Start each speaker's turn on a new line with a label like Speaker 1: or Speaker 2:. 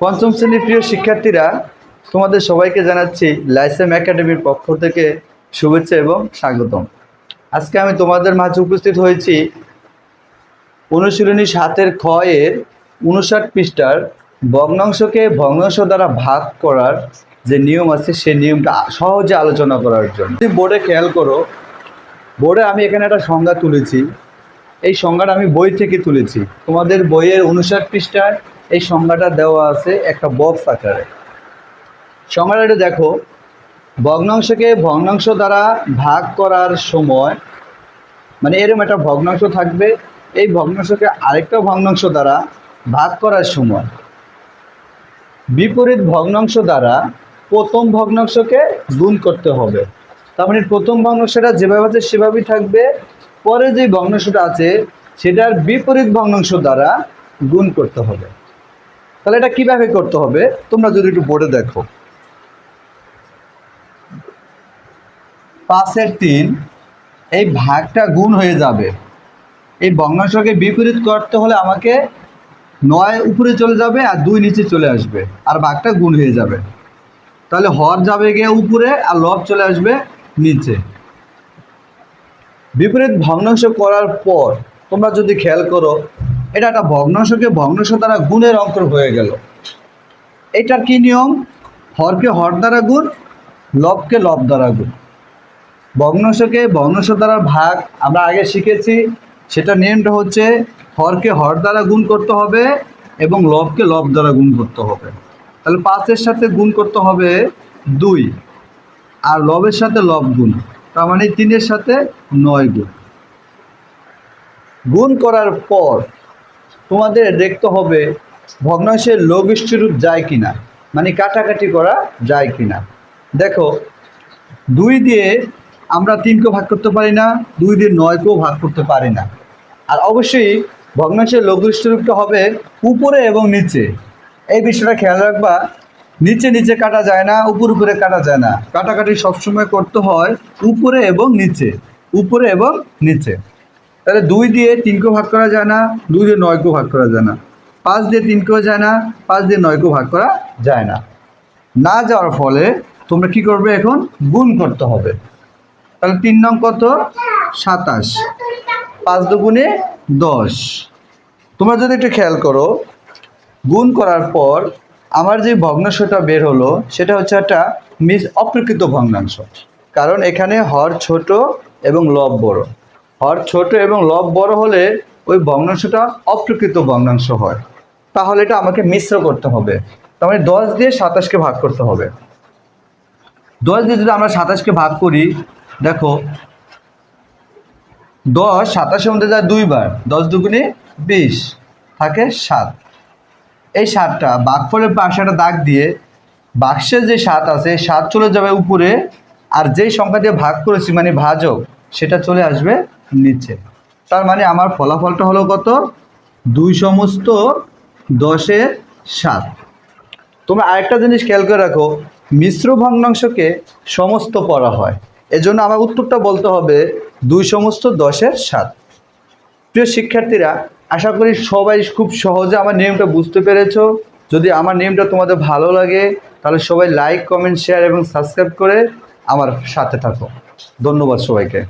Speaker 1: পঞ্চম শ্রেণির প্রিয় শিক্ষার্থীরা, তোমাদের সবাইকে জানাচ্ছি লাইসেম একাডেমির পক্ষ থেকে শুভেচ্ছা এবং স্বাগতম। আজকে আমি তোমাদের মাঝে উপস্থিত হয়েছি অনুশীলনী সাতের এর উনষাট পৃষ্ঠার ভগ্নাংশকে ভগ্নাংশ দ্বারা ভাগ করার যে নিয়ম আছে, সেই নিয়মটা সহজে আলোচনা করার জন্য। যদি বোর্ডে খেয়াল করো, বোর্ডে আমি এখানে একটা সংজ্ঞা তুলেছি। এই সংজ্ঞাটা আমি বই থেকে তুলেছি। তোমাদের বইয়ের উনষাট পৃষ্ঠায় এই সংজ্ঞাটা দেওয়া আছে একটা বক্স আকারে। সংজ্ঞাটা দেখো, ভগ্নাংশকে ভগ্নাংশ দ্বারা ভাগ করার সময় মানে এরকম একটা ভগ্নাংশ থাকবে, এই ভগ্নাংশকে আরেকটা ভগ্নাংশ দ্বারা ভাগ করার সময়। বিপরীত ভগ্নাংশ দ্বারা প্রথম ভগ্নাংশকে গুণ করতে হবে। তার মানে প্রথম ভগ্নাংশটা যেভাবে আছে সেভাবেই থাকবে, পরে যে ভগ্নাংশটা আছে সেটার বিপরীত ভগ্নাংশ দ্বারা গুণ করতে হবে। তাহলে এটা কীভাবে করতে হবে? তোমরা যদি একটু বোর্ডে দেখো। পাঁচের তিন, এই ভাগটা গুণ হয়ে যাবে। এই ভগ্নাংশকে বিপরীত করতে হলে আমাকে নয় উপরে চলে যাবে আর দুই নিচে চলে আসবে। আর ভাগটা গুণ হয়ে যাবে। তাহলে হর যাবে গিয়ে উপরে আর লব চলে আসবে নিচে। বিপরীত ভগ্নাংশ করার পর তোমরা যদি খেয়াল করো এটা একটা ভগ্নাংশকে ভগ্নাংশ দ্বারা গুণের অঙ্ক হয়ে গেল। এটার কি নিয়ম? হরকে হর দ্বারা গুণ, লবকে লব দ্বারা গুণ। ভগ্নাংশকে ভগ্নাংশ দ্বারা ভাগ, আমরা আগে শিখেছি, সেটা নিয়মটা হচ্ছে হরকে হর দ্বারা গুণ করতে হবে এবং লবকে লব দ্বারা গুণ করতে হবে। তাহলে পাঁচের সাথে গুণ করতে হবে দুই, আর লবের সাথে লব গুণ, তার মানে তিনের সাথে নয় গুণ। গুণ করার পর তোমাদের দেখতে হবে ভগ্নাংশের লঘিষ্ঠ রূপ যায় কিনা মানে কাটাকাটি করা যায় কিনা। দেখো, দুই দিয়ে আমরা তিনকেও ভাগ করতে পারি না, দুই দিয়ে নয়কেও ভাগ করতে পারি না। আর অবশ্যই ভগ্নাংশের লঘিষ্ঠ রূপটা হবে উপরে এবং নিচে। এই বিষয়টা খেয়াল রাখবা, নিচে নিচে কাটা যায় না, উপর উপরে কাটা যায় না। কাটাকাটি সবসময় করতে হয় উপরে এবং নিচে, উপরে এবং নিচে। তাহলে দুই দিয়ে তিনকেও ভাগ করা যায় না, দুই দিয়ে নয়কেও ভাগ করা যায় না। পাঁচ দিয়ে তিনকেও যায় না, পাঁচ দিয়ে নয়কেও ভাগ করা যায় না। না যাওয়ার ফলে তোমরা কি করবে এখন? গুণ করতে হবে। তাহলে তিন নং কত? সাতাশ। পাঁচ দুগুণে দশ। তোমরা যদি একটু খেয়াল করো, গুণ করার পর আমার যে ভগ্নাংশটা বের হলো, সেটা হচ্ছে একটা মিস অপ্রকৃত ভগ্নাংশ। কারণ এখানে হর ছোট এবং লব বড়। হর ছোট এবং লব বড় হলে ওই ভগ্নাংশটা অপ্রকৃত ভগ্নাংশ হয়। তাহলে এটা আমাকে মিশ্র করতে হবে। তার মানে দশ দিয়ে সাতাশকে ভাগ করতে হবে। দশ দিয়ে যদি আমরা সাতাশকে ভাগ করি, দেখো, দশ সাতাশের মধ্যে যায় দুইবার। দশ দুগুণে বিশ থাকে সাত। এই সাতটা বাঘফলের পাশে একটা দাগ দিয়ে বাক্সের যে সাত আছে সাত চলে যাবে উপরে, আর যেই সংখ্যা দিয়ে ভাগ করেছি মানে ভাজক সেটা চলে আসবে নিচে। তার মানে আমার ফলাফলটা হলো কত? দুই সমস্ত দশের সাত। তোমরা আরেকটা জিনিস খেয়াল করে রাখো, মিশ্র ভগ্নাংশকে সমস্ত পড়া হয়। এজন্য আমার উত্তরটা বলতে হবে, দুই সমস্ত দশের সাত। প্রিয় শিক্ষার্থীরা, আশা করি সবাই খুব সহজে আমার নিয়মটা বুঝতে পেরেছ। যদি আমার নিয়মটা তোমাদের ভালো লাগে, তাহলে সবাই লাইক কমেন্ট শেয়ার এবং সাবস্ক্রাইব করে আমার সাথে থাকো। ধন্যবাদ সবাইকে।